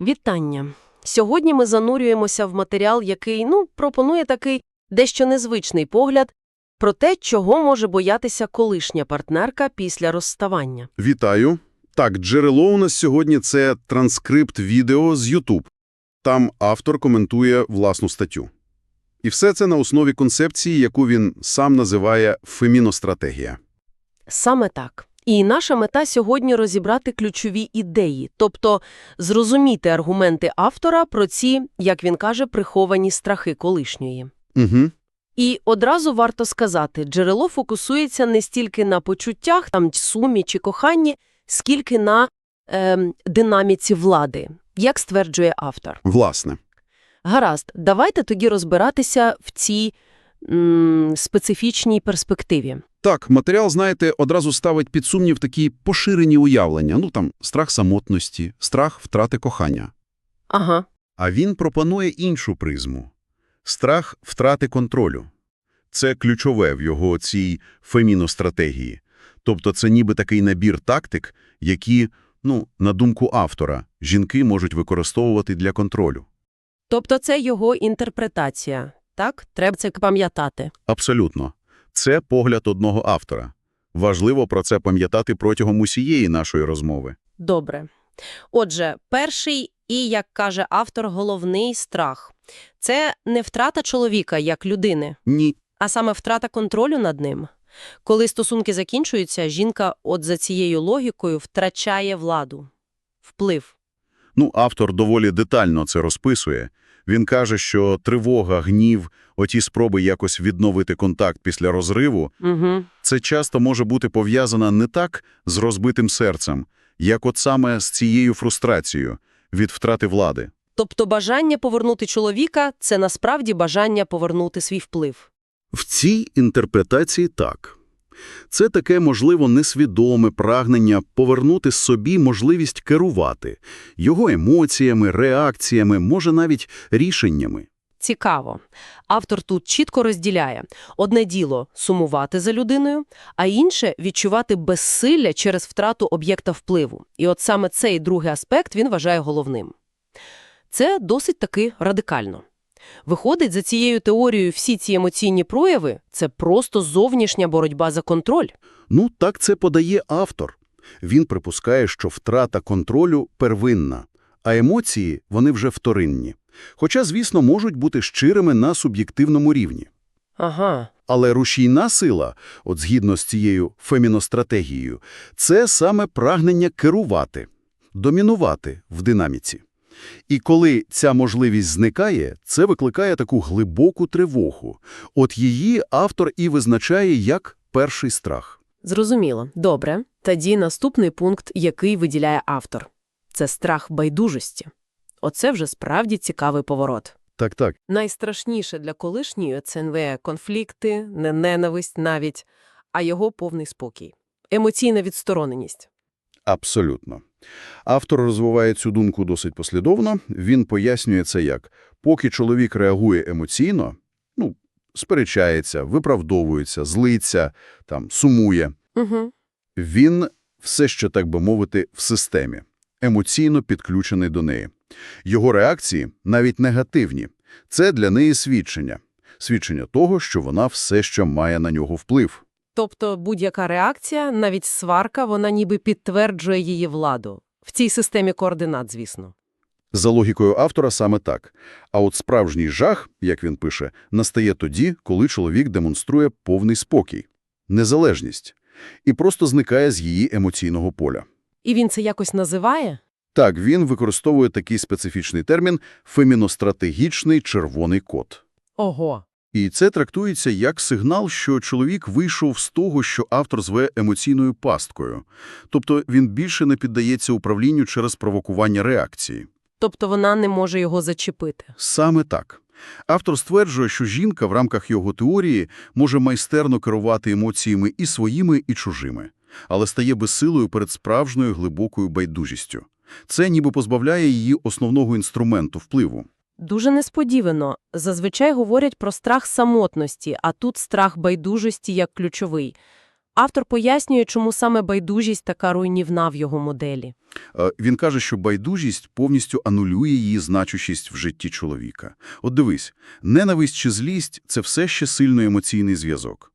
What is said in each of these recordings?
Вітання! Сьогодні ми занурюємося в матеріал, який, ну, пропонує такий дещо незвичний погляд про те, чого може боятися колишня партнерка після розставання. Вітаю. Так, джерело у нас сьогодні – це транскрипт відео з YouTube. Там автор коментує власну статтю. І все це на основі концепції, яку він сам називає «феміностратегія». Саме так. І наша мета сьогодні розібрати ключові ідеї, тобто зрозуміти аргументи автора про ці, як він каже, приховані страхи колишньої. Угу. І одразу варто сказати, джерело фокусується не стільки на почуттях, там сумі чи коханні, скільки на ем, динаміці влади, як стверджує автор. Власне. Гаразд, давайте тоді розбиратися в цій м, специфічній перспективі. Так, матеріал, знаєте, одразу ставить під сумнів такі поширені уявлення. Ну, там, страх самотності, страх втрати кохання. Ага. А він пропонує іншу призму – страх втрати контролю. Це ключове в його цій феміностратегії. Тобто це ніби такий набір тактик, які, ну, на думку автора, жінки можуть використовувати для контролю. Тобто це його інтерпретація, так? Треба це пам'ятати. Абсолютно. Це погляд одного автора. Важливо про це пам'ятати протягом усієї нашої розмови. Добре. Отже, перший і, як каже автор, головний страх – це не втрата чоловіка як людини, Ні. а саме втрата контролю над ним. Коли стосунки закінчуються, жінка от за цією логікою втрачає владу, вплив. Ну, автор доволі детально це розписує. Він каже, що тривога, гнів, оті спроби якось відновити контакт після розриву Угу. Це часто може бути пов'язано не так з розбитим серцем, як от саме з цією фрустрацією від втрати влади. Тобто бажання повернути чоловіка – це насправді бажання повернути свій вплив. В цій інтерпретації так. Це таке, можливо, несвідоме прагнення повернути собі можливість керувати його емоціями, реакціями, може навіть рішеннями. Цікаво. Автор тут чітко розділяє. Одне діло – сумувати за людиною, а інше – відчувати безсилля через втрату об'єкта впливу. І от саме цей другий аспект він вважає головним. Це досить таки радикально. Виходить, за цією теорією всі ці емоційні прояви – це просто зовнішня боротьба за контроль. Ну, так це подає автор. Він припускає, що втрата контролю первинна, а емоції – вони вже вторинні. Хоча, звісно, можуть бути щирими на суб'єктивному рівні. Ага. Але рушійна сила, от згідно з цією феміностратегією, це саме прагнення керувати, домінувати в динаміці. І коли ця можливість зникає, це викликає таку глибоку тривогу. От її автор і визначає як перший страх. Зрозуміло. Добре. Тоді наступний пункт, який виділяє автор. Це страх байдужості. Оце вже справді цікавий поворот. Так-так. Найстрашніше для колишньої – це конфлікти, не ненависть навіть, а його повний спокій. Емоційна відстороненість. Абсолютно. Автор розвиває цю думку досить послідовно. Він пояснює це як поки чоловік реагує емоційно, ну, сперечається, виправдовується, злиться, там, сумує, Угу. він все ще, так би мовити, в системі, емоційно підключений до неї. Його реакції навіть негативні. Це для неї свідчення. Свідчення того, що вона все ще має на нього вплив. Тобто будь-яка реакція, навіть сварка, вона ніби підтверджує її владу. В цій системі координат, звісно. За логікою автора саме так. А от справжній жах, як він пише, настає тоді, коли чоловік демонструє повний спокій, незалежність і просто зникає з її емоційного поля. І він це якось називає? Так, він використовує такий специфічний термін «феміностратегічний червоний код». Ого. І це трактується як сигнал, що чоловік вийшов з того, що автор зве емоційною пасткою. Тобто він більше не піддається управлінню через провокування реакції. Тобто вона не може його зачепити. Саме так. Автор стверджує, що жінка в рамках його теорії може майстерно керувати емоціями і своїми, і чужими, але стає безсилою перед справжньою глибокою байдужістю. Це ніби позбавляє її основного інструменту впливу. Дуже несподівано. Зазвичай говорять про страх самотності, а тут страх байдужості як ключовий. Автор пояснює, чому саме байдужість така руйнівна в його моделі. Е, Він каже, що байдужість повністю анулює її значущість в житті чоловіка. От дивись, ненависть чи злість – це все ще сильно емоційний зв'язок.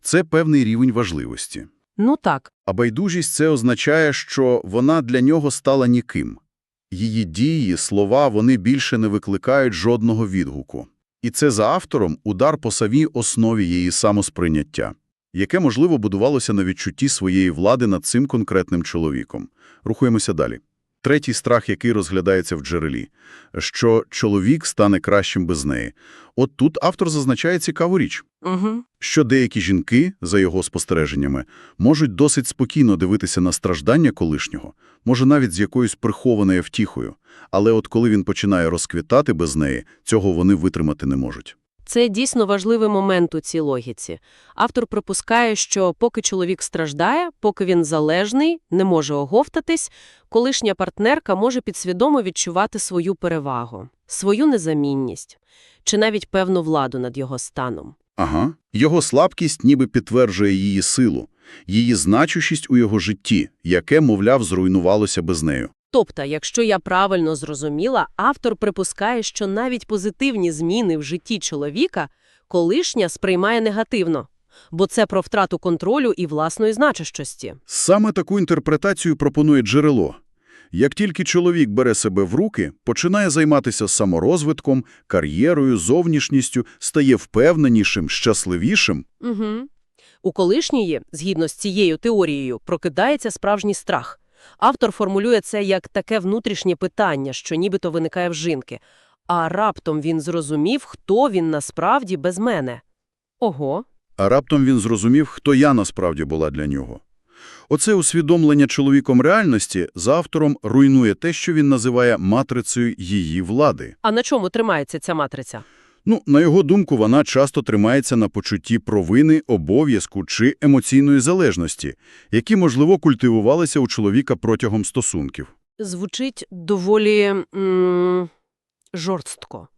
Це певний рівень важливості. Ну так, А байдужість – це означає, що вона для нього стала ніким. Її дії, слова, вони більше не викликають жодного відгуку. І це за автором удар по самій основі її самосприйняття, яке, можливо, будувалося на відчутті своєї влади над цим конкретним чоловіком. Рухаємося далі. Третій страх, який розглядається в джерелі – що чоловік стане кращим без неї. От тут автор зазначає цікаву річ угу. що деякі жінки, за його спостереженнями, можуть досить спокійно дивитися на страждання колишнього, може навіть з якоюсь прихованою втіхою, але от коли він починає розквітати без неї, цього вони витримати не можуть. Це дійсно важливий момент у цій логіці. Автор припускає, що поки чоловік страждає, поки він залежний, не може оговтатись, колишня партнерка може підсвідомо відчувати свою перевагу, свою незамінність чи навіть певну владу над його станом. Ага. Його слабкість ніби підтверджує її силу, її значущість у його житті, яке, мовляв, зруйнувалося без нею. Тобто, якщо я правильно зрозуміла, автор припускає, що навіть позитивні зміни в житті чоловіка колишня сприймає негативно, бо це про втрату контролю і власної значущості. Саме таку інтерпретацію пропонує джерело. Як тільки чоловік бере себе в руки, починає займатися саморозвитком, кар'єрою, зовнішністю, стає впевненішим, щасливішим. Угу. У колишньої, згідно з цією теорією, прокидається справжній страх. Автор формулює це як таке внутрішнє питання, що нібито виникає в жінки. А раптом він зрозумів, хто він насправді без мене. Ого. А раптом він зрозумів, хто я насправді була для нього. Оце усвідомлення чоловіком реальності за автором руйнує те, що він називає матрицею її влади. А на чому тримається ця матриця? Ну, на його думку, вона часто тримається на почутті провини, обов'язку чи емоційної залежності, які, можливо, культивувалися у чоловіка протягом стосунків. Звучить доволі м жорстко.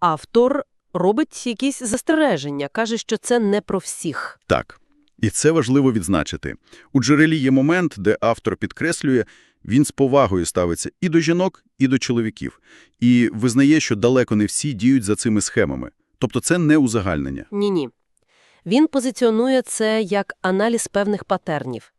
Автор робить якісь застереження, каже, що це не про всіх. Так. І це важливо відзначити. У джерелі є момент, де автор підкреслює, він з повагою ставиться і до жінок, і до чоловіків. І визнає, що далеко не всі діють за цими схемами. Тобто це не узагальнення. Ні-ні. Він позиціонує це як аналіз певних патернів.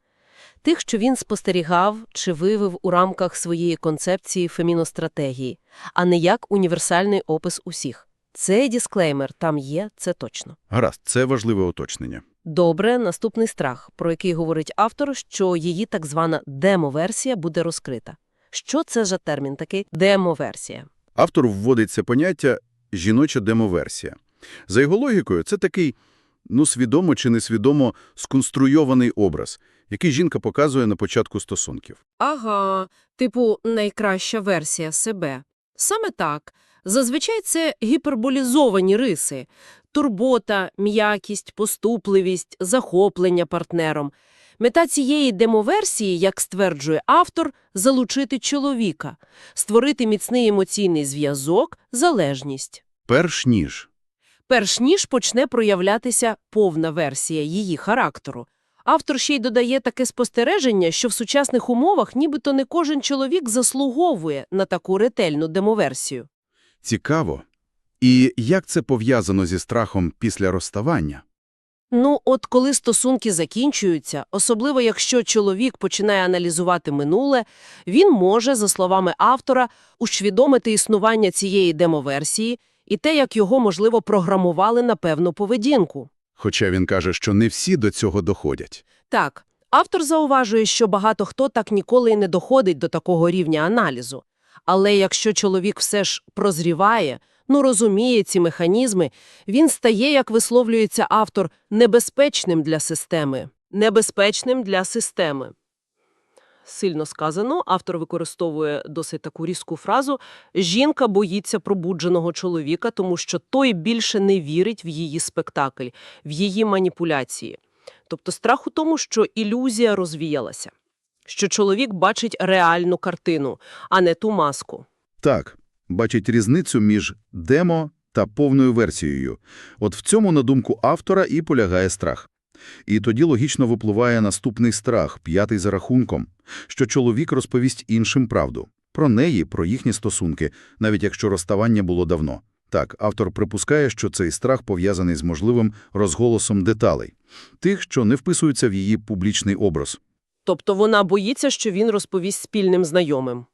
Тих, що він спостерігав чи вивив у рамках своєї концепції феміностратегії, а не як універсальний опис усіх. Цей дисклеймер там є, це точно. Гаразд, це важливе уточнення. Добре, наступний страх, про який говорить автор, що її так звана демо-версія буде розкрита. Що це за термін такий демо-версія? Автор вводить це поняття «жіноча демоверсія». За його логікою, це такий, ну, свідомо чи несвідомо сконструйований образ, який жінка показує на початку стосунків. Ага, типу найкраща версія себе. Саме так. Зазвичай це гіперболізовані риси – турбота, м'якість, поступливість, захоплення партнером. Мета цієї демоверсії, як стверджує автор, залучити чоловіка, створити міцний емоційний зв'язок, залежність. Перш ніж. Перш ніж почне проявлятися повна версія її характеру. Автор ще й додає таке спостереження, що в сучасних умовах нібито не кожен чоловік заслуговує на таку ретельну демоверсію. Цікаво. І як це пов'язано зі страхом після розставання? Ну, от коли стосунки закінчуються, особливо якщо чоловік починає аналізувати минуле, він може, за словами автора, усвідомити існування цієї демоверсії і те, як його, можливо, програмували на певну поведінку. Хоча він каже, що не всі до цього доходять. Так, автор зауважує, що багато хто так ніколи і не доходить до такого рівня аналізу. Але якщо чоловік все ж прозріває, ну розуміє ці механізми, він стає, як висловлюється автор, небезпечним для системи. Небезпечним для системи. Сильно сказано, автор використовує досить таку різку фразу «жінка боїться пробудженого чоловіка, тому що той більше не вірить в її спектакль, в її маніпуляції». Тобто страх у тому, що ілюзія розвіялася, що чоловік бачить реальну картину, а не ту маску. Так, бачить різницю між демо та повною версією. От в цьому, на думку автора, і полягає страх. І тоді логічно випливає наступний страх, п'ятий за рахунком, що чоловік розповість іншим правду. Про неї, про їхні стосунки, навіть якщо розставання було давно. Так, автор припускає, що цей страх пов'язаний з можливим розголосом деталей, тих, що не вписуються в її публічний образ. Тобто вона боїться, що він розповість спільним знайомим.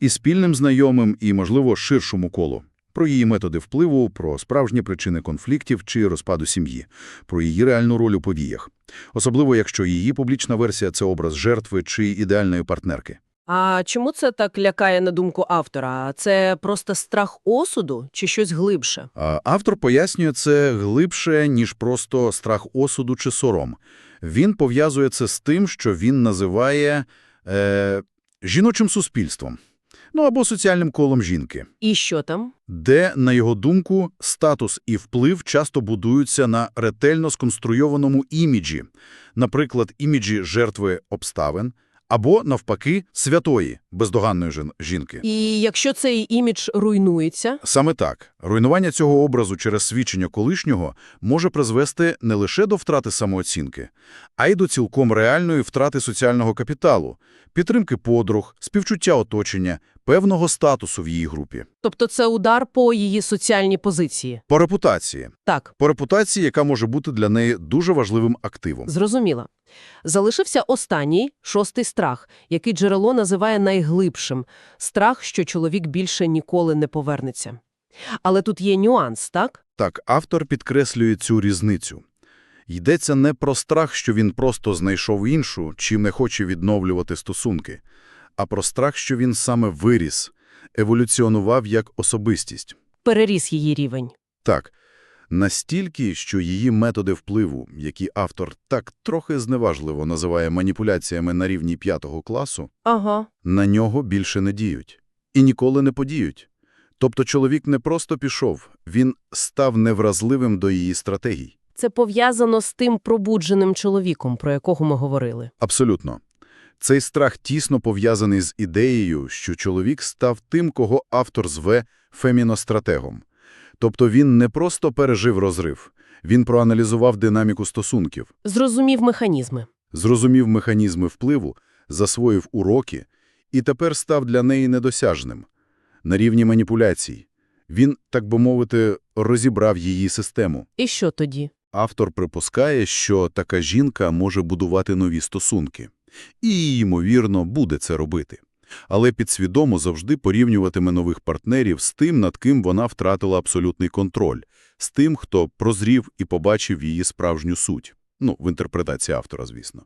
І спільним знайомим, і, можливо, ширшому колу. Про її методи впливу, про справжні причини конфліктів чи розпаду сім'ї, про її реальну роль у подіях. Особливо, якщо її публічна версія – це образ жертви чи ідеальної партнерки. А чому це так лякає на думку автора? Це просто страх осуду чи щось глибше? Автор пояснює це глибше, ніж просто страх осуду чи сором. Він пов'язує це з тим, що він називає е, жіночим суспільством, ну або соціальним колом жінки, І що там? де, на його думку, статус і вплив часто будуються на ретельно сконструйованому іміджі, наприклад, іміджі жертви обставин, або, навпаки, святої, бездоганної жінки. І якщо цей імідж руйнується, Саме так. Руйнування цього образу через свідчення колишнього може призвести не лише до втрати самооцінки, а й до цілком реальної втрати соціального капіталу, підтримки подруг, співчуття оточення, певного статусу в її групі. тобто це удар по її соціальній позиції. По репутації. Так, По репутації, яка може бути для неї дуже важливим активом. зрозуміла. Залишився останній, шостий страх, який джерело називає найглибшим – страх, що чоловік більше ніколи не повернеться. Але тут є нюанс, так? Так, автор підкреслює цю різницю. Йдеться не про страх, що він просто знайшов іншу, чим не хоче відновлювати стосунки, а про страх, що він саме виріс, еволюціонував як особистість. Переріс її рівень. Так, настільки, що її методи впливу, які автор так трохи зневажливо називає маніпуляціями на рівні п'ятого класу, Ага. на нього більше не діють. І ніколи не подіють. Тобто чоловік не просто пішов, він став невразливим до її стратегій. Це пов'язано з тим пробудженим чоловіком, про якого ми говорили. Абсолютно. Цей страх тісно пов'язаний з ідеєю, що чоловік став тим, кого автор зве феміностратегом. Тобто він не просто пережив розрив, він проаналізував динаміку стосунків, Зрозумів механізми. зрозумів механізми впливу, засвоїв уроки і тепер став для неї недосяжним. На рівні маніпуляцій. Він, так би мовити, розібрав її систему. І що тоді? Автор припускає, що така жінка може будувати нові стосунки. І, ймовірно, буде це робити. Але підсвідомо завжди порівнюватиме нових партнерів з тим, над ким вона втратила абсолютний контроль, з тим, хто прозрів і побачив її справжню суть. Ну, в інтерпретації автора, звісно.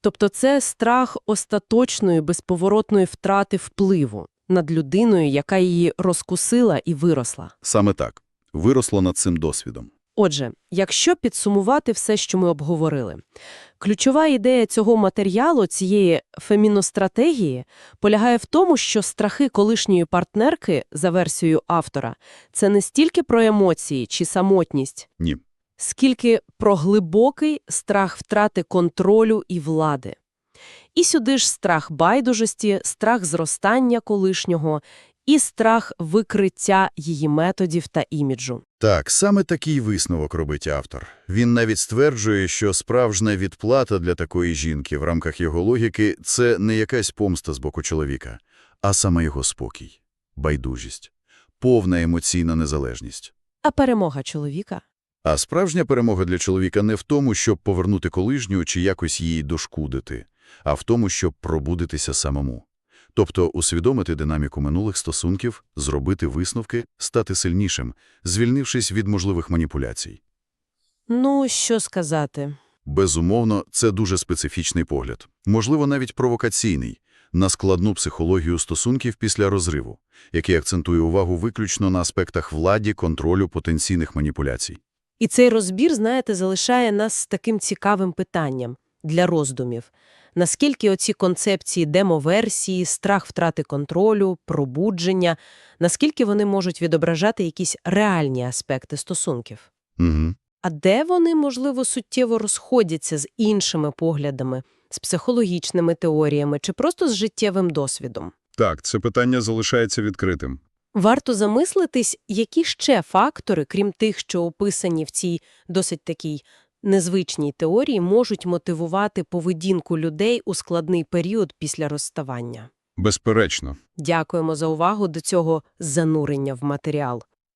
Тобто це страх остаточної, безповоротної втрати впливу над людиною, яка її розкусила і виросла. Саме так. Виросла над цим досвідом. Отже, якщо підсумувати все, що ми обговорили, ключова ідея цього матеріалу, цієї феміностратегії, полягає в тому, що страхи колишньої партнерки, за версією автора, це не стільки про емоції чи самотність, Ні. скільки про глибокий страх втрати контролю і влади. І сюди ж страх байдужості, страх зростання колишнього і страх викриття її методів та іміджу. Так, саме такий висновок робить автор. Він навіть стверджує, що справжня відплата для такої жінки в рамках його логіки – це не якась помста з боку чоловіка, а саме його спокій, байдужість, повна емоційна незалежність. А перемога чоловіка? А справжня перемога для чоловіка не в тому, щоб повернути колишню чи якось її дошкудити, а в тому, щоб пробудитися самому. Тобто усвідомити динаміку минулих стосунків, зробити висновки, стати сильнішим, звільнившись від можливих маніпуляцій. Ну, що сказати. Безумовно, це дуже специфічний погляд, можливо, навіть провокаційний, на складну психологію стосунків після розриву, який акцентує увагу виключно на аспектах владі, контролю потенційних маніпуляцій. І цей розбір, знаєте, залишає нас з таким цікавим питанням для роздумів. Наскільки оці концепції демоверсії, страх втрати контролю, пробудження, наскільки вони можуть відображати якісь реальні аспекти стосунків? Угу. А де вони, можливо, суттєво розходяться з іншими поглядами, з психологічними теоріями чи просто з життєвим досвідом? Так, це питання залишається відкритим. Варто замислитись, які ще фактори, крім тих, що описані в цій досить такій незвичні теорії можуть мотивувати поведінку людей у складний період після розставання. Безперечно. Дякуємо за увагу до цього занурення в матеріал.